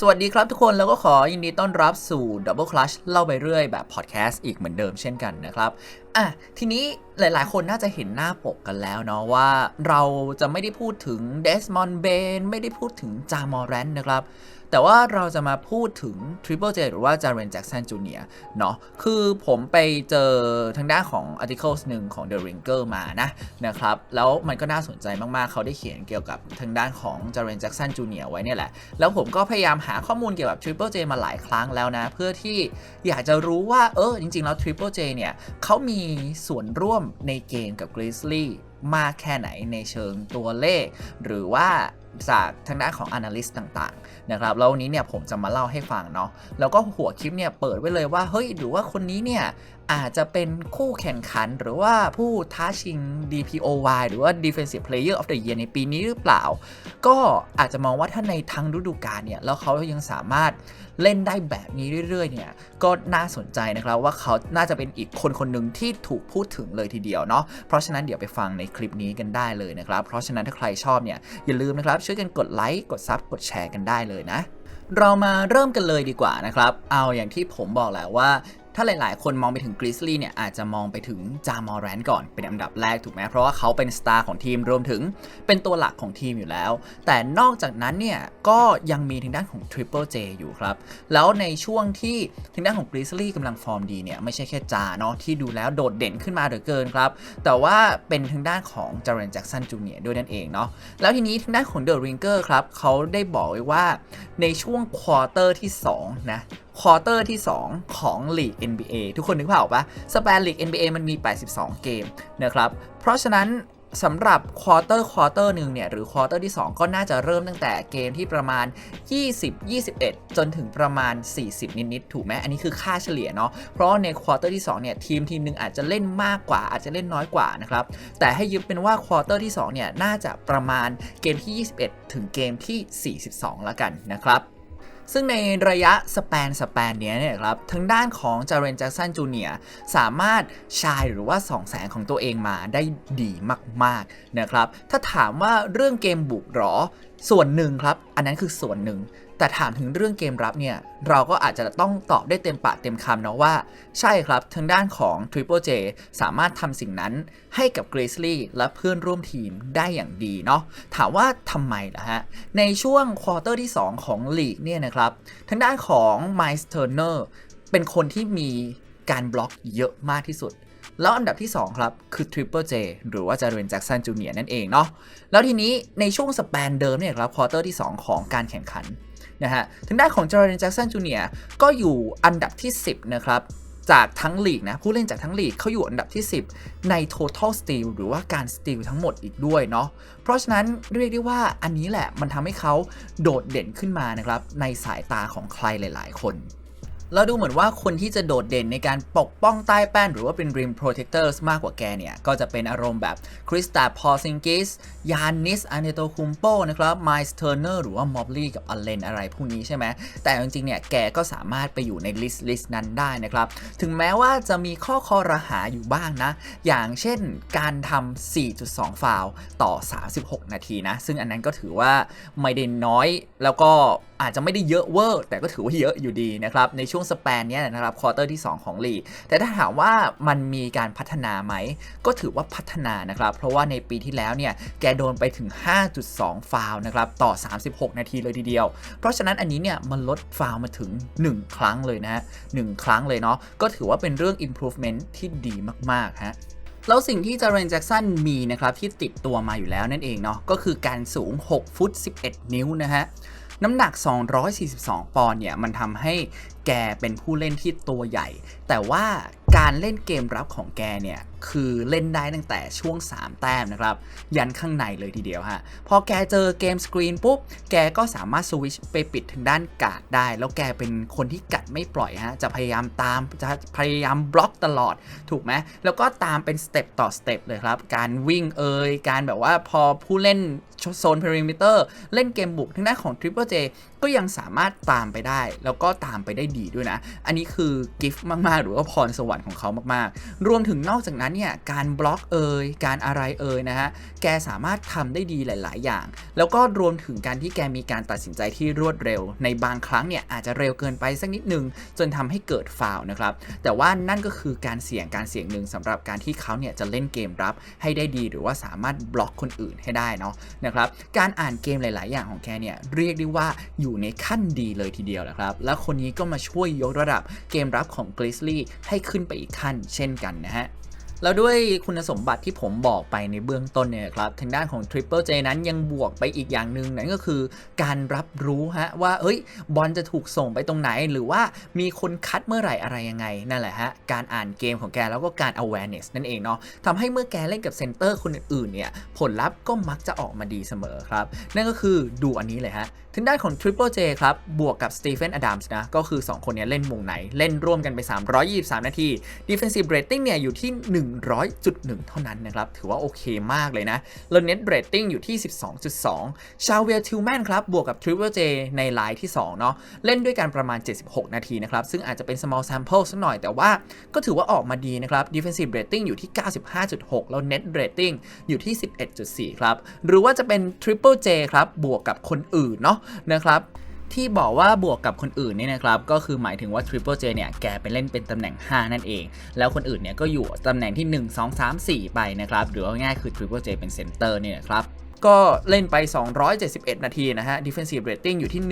สวัสดีครับทุกคนแล้วก็ขอยินดีต้อนรับสู่ Double Clutch เล่าไปเรื่อยแบบพอดแคสต์อีกเหมือนเดิมเช่นกันนะครับอะทีนี้หลายๆ คนน่าจะเห็นหน้าปกกันแล้วเนาะว่าเราจะไม่ได้พูดถึงเดสมอนเบนไม่ได้พูดถึงจามอร์แรนนะครับ แต่ว่าเราจะมาพูดถึง Triple J หรือว่าจาเรนแจ็กสันจูเนียเนาะคือผมไปเจอทางด้านของ articles หนึ่งของ The Ringer มานะนะครับแล้วมันก็น่าสนใจมากๆ เขาได้เขียนเกี่ยวกับทางด้านของจาเรนแจ็กสันจูเนียไว้เนี่ยแหละ แล้วผมก็พยายามหาข้อมูลเกี่ยวกับ Triple J มาหลายครั้งแล้วนะ เพื่อที่อยากจะรู้ว่าเออจริง ๆ แล้ว Triple J เนี่ยเขามีส่วนร่วมในเกมกับ Grizzly มากแค่ไหนในเชิงตัวเลข หรือว่า จากทางด้านของ Analyst ต่างๆนะครับแล้ววันนี้เนี่ยผมจะมาเล่าให้ฟังเนาะแล้วก็หัวคลิปเนี่ยเปิดไว้เลยว่าเฮ้ยหรือว่าคนนี้เนี่ย อาจจะเป็นคู่แข่งขันหรือว่าผู้ท้าชิง DPOY หรือว่า Defensive Player of the Year ในปีนี้หรือเปล่า ก็อาจจะมองว่าถ้าในทั้งฤดูกาลเนี่ย แล้วเขายังสามารถเล่นได้แบบนี้เรื่อย ๆ เนี่ย ก็น่าสนใจนะครับว่าเขาน่าจะเป็นอีกคนคนหนึ่งที่ถูกพูดถึงเลยทีเดียวเนาะ เพราะฉะนั้นเดี๋ยวไปฟังในคลิปนี้กันได้เลยนะครับ เพราะฉะนั้นถ้าใครชอบเนี่ยอย่าลืมนะครับช่วยกันกดไลค์กดซับกดแชร์กันได้เลยนะเรามาเริ่มกันเลยดีกว่านะครับ เอาอย่างที่ผมบอกแหละว่า ถ้าหลาย ๆ คนมองไปถึงกริซลี่เนี่ยอาจจะมองไปถึงจามอร์แรนก่อนเป็นอันดับแรกถูกไหมเพราะว่าเขาเป็นสตาร์ของทีมรวมถึงเป็นตัวหลักของทีมอยู่แล้ว แต่นอกจากนั้นเนี่ยก็ยังมีทางด้านของ Triple J อยู่ครับ แล้วในช่วงที่ทางด้านของกริซลี่กำลังฟอร์มดีเนี่ยไม่ใช่แค่จาเนาะที่ดูแล้วโดดเด่นขึ้นมาเหลือเกินครับ แต่ว่าเป็นทางด้านของจาร์เรนแจ็กสันจูเนียด้วยนั่นเองเนาะแล้วทีนี้ทางด้านของเดอะริงเกอร์ครับเขาได้บอกไว้ว่าในช่วงควอเตอร์ที่2นะ ควอเตอร์ที่ 2 ของลีก NBA ทุกคนนึกภาพออกปะสเปนลีก NBA มันมี 82 เกมนะครับ เพราะฉะนั้นสำหรับควอเตอร์ควอเตอร์หนึ่งเนี่ย หรือควอเตอร์ที่ 2 ก็น่าจะเริ่มตั้งแต่เกมที่ประมาณ 20 21 จนถึงประมาณ 40 นิด ๆ ถูกไหมอันนี้คือค่าเฉลี่ยเนาะเพราะในควอเตอร์ที่ 2 เนี่ย ทีมทีมหนึ่งอาจจะเล่นมากกว่า อาจจะเล่นน้อยกว่านะครับ แต่ให้ยึดเป็นว่าควอเตอร์ที่ 2 เนี่ย น่าจะประมาณเกมที่ 21 ถึงเกมที่ 42ละกันนะครับ ซึ่งในระยะสแปนสแปนเนี้ยเนี่ยครับทางด้านของจาเรนแจ็กสันจูเนียสามารถชายหรือว่าส่องแสงของตัวเองมาได้ดีมากๆนะครับ ถ้าถามว่าเรื่องเกมบุกหรอส่วนหนึ่งครับ อันนั้นคือส่วนหนึ่ง แต่ถามถึงเรื่องเกมรับเนี่ยเราก็อาจจะต้องตอบได้เต็มปากเต็มคำนะว่า ใช่ครับทางด้านของ Triple J สามารถทำสิ่งนั้นให้กับ Grizzly และเพื่อนร่วมทีมได้อย่างดีเนาะถามว่าทำไมล่ะฮะ ในช่วงควอเตอร์ที่ 2 ของลีกเนี่ยนะครับทางด้านของ Miles Turner เป็นคนที่มีการบล็อกเยอะมากที่สุดแล้วอันดับที่ 2 ครับ คือ Triple J หรือว่าจาเรนแจ็กสันจูเนียนั่นเองเนาะแล้วทีนี้ในช่วงสแปนเดิมเนี่ยครับควอเตอร์ที่ 2 ของการแข่งขัน นะฮะทางด้านของจอร์แดนแจ็กสันจูเนียร์ก็อยู่อันดับที่ 10 นะครับ จากทั้งลีกนะ ผู้เล่นจากทั้งลีกเขาอยู่อันดับที่ 10 ใน total steal หรือว่าการ steal ทั้งหมดอีกด้วยเนาะเพราะฉะนั้นเรียกได้ว่าอันนี้แหละมันทำให้เขาโดดเด่นขึ้นมานะครับในสายตาของใครหลาย ๆ คน แล้วดูเหมือนว่าคนที่จะโดดเด่นในการปกป้องใต้แป้น หรือว่าเป็น rim protectors มากกว่าแกเนี่ย ก็จะเป็นอารมณ์แบบคริสตาพอซิงกิสยานิสอาเนโตคุมโปนะครับไมส์เทอร์เนอร์หรือว่ามอบลีกับอเลนอะไรพวกนี้ใช่ไหม แต่จริงๆเนี่ยแกก็สามารถไปอยู่ในลิสต์ลิสต์นั้นได้นะครับ ถึงแม้ว่าจะมีข้อคอรหาอยู่บ้างนะ อย่างเช่นการทำ 4.2 ฟาวต่อ 36 นาทีนะ ซึ่งอันนั้นก็ถือว่าไม่ได้น้อยแล้วก็อาจจะไม่ได้เยอะเวอร์แต่ก็ถือว่าเยอะอยู่ดีนะครับในช่วงสแปนนี้นะครับควอเตอร์ที่ 2 ของลีกแต่ถ้าถามว่ามันมีการพัฒนาไหม ก็ถือว่าพัฒนานะครับ เพราะว่าในปีที่แล้วเนี่ยแกโดนไปถึง 5.2 ฟาวนะครับต่อ 36 นาทีเลยทีเดียว เพราะฉะนั้นอันนี้เนี่ยมันลดฟาวมาถึง 1 ครั้งเลยนะฮะหนึ่งครั้งเลยเนาะก็ถือว่าเป็นเรื่อง improvement ที่ดีมากๆฮะแล้วสิ่งที่จาเรนแจ็กสันมีนะครับที่ติดตัวมาอยู่แล้วนั่นเองเนาะก็คือการสูง 6 ฟุต 11 นิ้วนะฮะ น้ำหนัก 242 ปอนด์เนี่ยมันทำให้แกเป็นผู้เล่นที่ตัวใหญ่ แต่ว่าการเล่นเกมรับของแกเนี่ย คือเล่นได้ตั้งแต่ช่วง 3 แต้มนะครับ ยันข้างในเลยทีเดียวฮะ พอแกเจอเกมสกรีนปุ๊บ แกก็สามารถสวิชไปปิดทางด้านกาดได้ แล้วแกเป็นคนที่กัดไม่ปล่อยฮะ จะพยายามตาม จะพยายามบล็อกตลอด ถูกไหม แล้วก็ตามเป็นสเต็ปต่อสเต็ปเลยครับ การวิ่งเอ่ย การแบบว่าพอผู้เล่นโซนพ e ริมิเตอร์เล่นเกมบุกทางด้านของ Triple J ก็ยังสามารถตามไปได้ แล้วก็ตามไปได้ดีด้วยนะ อันนี้คือกิฟต์มาก ๆ หรือว่าพรสวรรค์ของเขามาก ๆ รวมถึงนอกจากนั้นเนี่ยการบล็อกเอ่ยการอะไรเอ่ยนะฮะแกสามารถทำได้ดีหลาย ๆ อย่าง แล้วก็รวมถึงการที่แกมีการตัดสินใจที่รวดเร็ว ในบางครั้งเนี่ยอาจจะเร็วเกินไปสักนิดหนึ่งจนทำให้เกิดฟาวนะครับแต่ว่านั่นก็คือการเสี่ยงการเสี่ยงหนึ่งสำหรับการที่เขาเนี่ยจะเล่นเกมรับให้ได้ดีหรือว่าสามารถบล็อกคนอื่นให้ได้เนาะนะครับการอ่านเกมหลาย ๆ อย่างของแกเนี่ยเรียกได้ว่าอยู่ในขั้นดีเลยทีเดียวนะครับแล้วคนนี้ก็มาช่วยยกระดับเกมรับของ Grizzly ให้ขึ้นไปอีกขั้นเช่นกันนะฮะ แล้วด้วยคุณสมบัติที่ผมบอกไปในเบื้องต้นเนี่ยครับทางด้านของ Triple J นั้นยังบวกไปอีกอย่างหนึ่งนั่นก็คือการรับรู้ฮะว่าเอ้ยบอลจะถูกส่งไปตรงไหน หรือว่ามีคนคัดเมื่อไหร่อะไรยังไง นั่นแหละฮะ การอ่านเกมของแกแล้วก็การ awareness นั่นเองเนาะทำให้เมื่อแกเล่นกับเซนเตอร์คนอื่นๆเนี่ยผลลัพธ์ก็มักจะออกมาดีเสมอครับ นั่นก็คือดูอันนี้เลยฮะ ทางด้านของ Triple J ครับ บวกกับ Stephen Adams นะ ก็คือ 2 คนนี้เล่นวงไหน เล่นร่วมกันไป 323 นาที Defensive Rating เนี่ย อยู่ที่ 100.1 เท่านั้นนะครับ ถือว่าโอเคมากเลยนะแล้ว Net Rating อยู่ที่ 12.2 ชาเวลทิลแมนครับ บวกกับ Triple J ในไลน์ที่ 2 เนาะเล่นด้วยกันประมาณ 76 นาทีนะครับ ซึ่งอาจจะเป็น small sample สักหน่อย แต่ว่าก็ถือว่าออกมาดีนะครับ Defensive Rating อยู่ที่ 95.6 แล้ว Net Rating อยู่ที่ 11.4 ครับ หรือว่าจะเป็น Triple J ครับ บวกกับคนอื่นเนาะนะครับที่บอกว่าบวกกับคนอื่นเนี่ยนะครับก็คือหมายถึงว่า Triple J เนี่ยแกไปเล่นเป็นตำแหน่ง 5 นั่นเอง แล้วคนอื่นเนี่ยก็อยู่ตำแหน่งที่ 1 2 3 4 ไปนะครับหรือว่าง่ายคือ Triple J เป็นเซนเตอร์เนี่ยครับ ก็เล่นไป 271 นาทีนะฮะ defensive rating อยู่ที่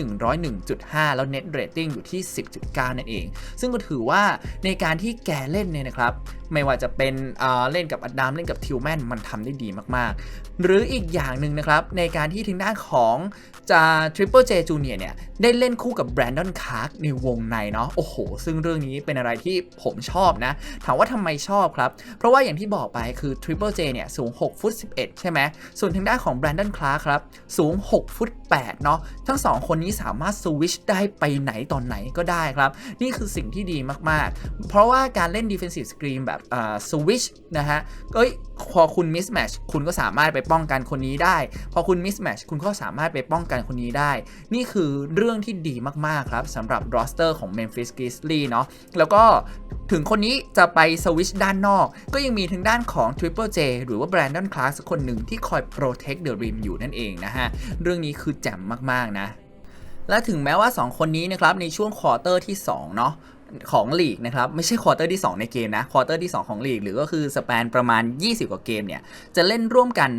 101.5 แล้ว net rating อยู่ที่ 10.9 นั่นเอง ซึ่งก็ถือว่าในการที่แกเล่นเนี่ยนะครับ ไม่ว่าจะเป็นเล่นกับอดัมเล่นกับทิวแมนมันทำได้ดีมาก ๆ หรืออีกอย่างหนึ่งนะครับ ในการที่ทางด้านของจะ Triple J Junior เนี่ย ได้เล่นคู่กับแบรนดอนคาร์กในวงในเนาะ โอ้โห ซึ่งเรื่องนี้เป็นอะไรที่ผมชอบนะ ถามว่าทำไมชอบครับ เพราะว่าอย่างที่บอกไปคือ Triple J เนี่ยสูง 6 ฟุต 11 ใช่ไหมส่วนทางด้านของแบรนดอนคลาร์ครับ สูง 6 ฟุต 8 เนาะทั้ง 2 คนนี้สามารถสวิชได้ไปไหนตอนไหนก็ได้ครับ นี่คือสิ่งที่ดีมากๆ เพราะว่าการเล่น defensive screen แบบสวิชนะฮะเอ้ยพอคุณ mismatch คุณก็สามารถไปป้องกันคนนี้ได้ พอคุณ mismatch คุณก็สามารถไปป้องกันคนนี้ได้ นี่คือเรื่องที่ดีมากๆครับสำหรับ roster ของ Memphis Grizzlies เนาะแล้วก็ ถึงคนนี้จะไปสวิชด้านนอก ก็ยังมีทางด้านของ Triple J หรือว่า Brandon Clark สักคนหนึ่งที่คอย protect the rim อยู่นั่นเองนะฮะ เรื่องนี้คือแจ่มมากๆนะและถึงแม้ว่า 2 คนนี้นะครับในช่วงควอเตอร์ที่2เนาะ ของลีกนะครับ ไม่ใช่ควอเตอร์ที่ 2 ในเกมนะควอเตอร์ที่ 2 ของลีก หรือก็คือสเปนประมาณ 20 กว่าเกมเนี่ย จะเล่นร่วมกัน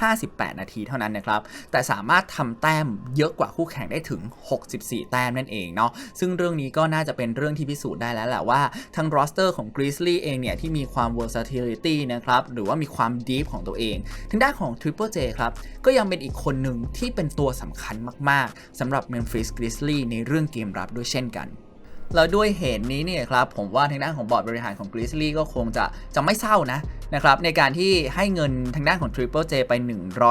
158 นาทีเท่านั้นนะครับ แต่สามารถทำแต้มเยอะกว่าคู่แข่งได้ถึง 64 แต้มนั่นเองเนาะซึ่งเรื่องนี้ก็น่าจะเป็นเรื่องที่พิสูจน์ได้แล้วแหละว่าทั้งรอสเตอร์ของ Grizzly เองเนี่ยที่มีความ versatility นะครับหรือว่ามีความ deep ของตัวเองทางด้านของ Triple J ครับก็ยังเป็นอีกคนหนึ่งที่เป็นตัวสำคัญมาก ๆสำหรับ Memphis Grizzly ในเรื่องเกมรับด้วยเช่นกัน แล้วด้วยเหตุนี้เนี่ยครับผมว่าทางด้านของบอร์ดบริหารของกรีซลี่ก็คงจะจะไม่เศร้านะนะครับในการที่ให้เงินทางด้านของ Triple J ไป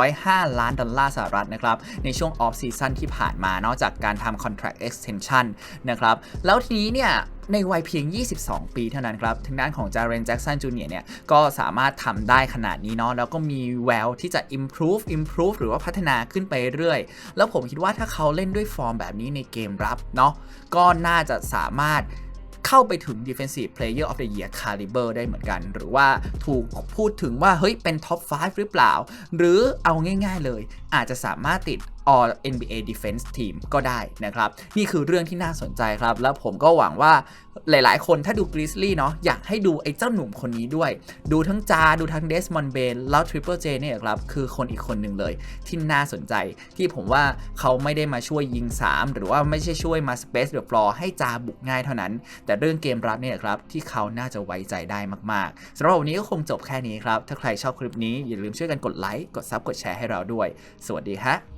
105 ล้านดอลลาร์สหรัฐนะครับในช่วงออฟซีซันที่ผ่านมานอกจากการทำ contract extension นะครับแล้วทีนี้เนี่ยในวัยเพียง 22 ปีเท่านั้นครับทางด้านของจาเรนแจ็กสันจูเนียร์เนี่ยก็สามารถทำได้ขนาดนี้เนาะแล้วก็มีแววที่จะ improve improve หรือว่าพัฒนาขึ้นไปเรื่อย แล้วผมคิดว่าถ้าเขาเล่นด้วยฟอร์มแบบนี้ในเกมรับเนาะก็น่าจะสามารถเข้าไปถึง Defensive Player of the Year Caliber ได้เหมือนกัน หรือว่าถูกพูดถึงว่า เฮ้ย เป็น Top 5 หรือเปล่า หรือเอาง่ายๆเลย อาจจะสามารถติด All NBA Defense Team ก็ได้นะครับ นี่คือเรื่องที่น่าสนใจครับ แล้วผมก็หวังว่าหลายๆ คนถ้าดู Grizzly เนาะอยากให้ดูไอ้เจ้าหนุ่มคนนี้ด้วย ดูทั้งจา ดูทั้งเดสมอนเบนแล้ว Triple J เจเนี่ยครับ คือคนอีกคนหนึ่งเลย ที่น่าสนใจ ที่ผมว่าเขาไม่ได้มาช่วยยิง 3 หรือว่าไม่ใช่ช่วยมา Space the Floor ให้จาบุกง่ายเท่านั้น แต่เรื่องเกมรับเนี่ยครับ ที่เขาน่าจะไว้ใจได้มากๆสำหรับวันนี้ก็คงจบแค่นี้ครับถ้าใครชอบคลิปนี้อย่าลืมช่วยกันกดไลค์กดซับกดแชร์ให้เราด้วย สวัสดีฮะ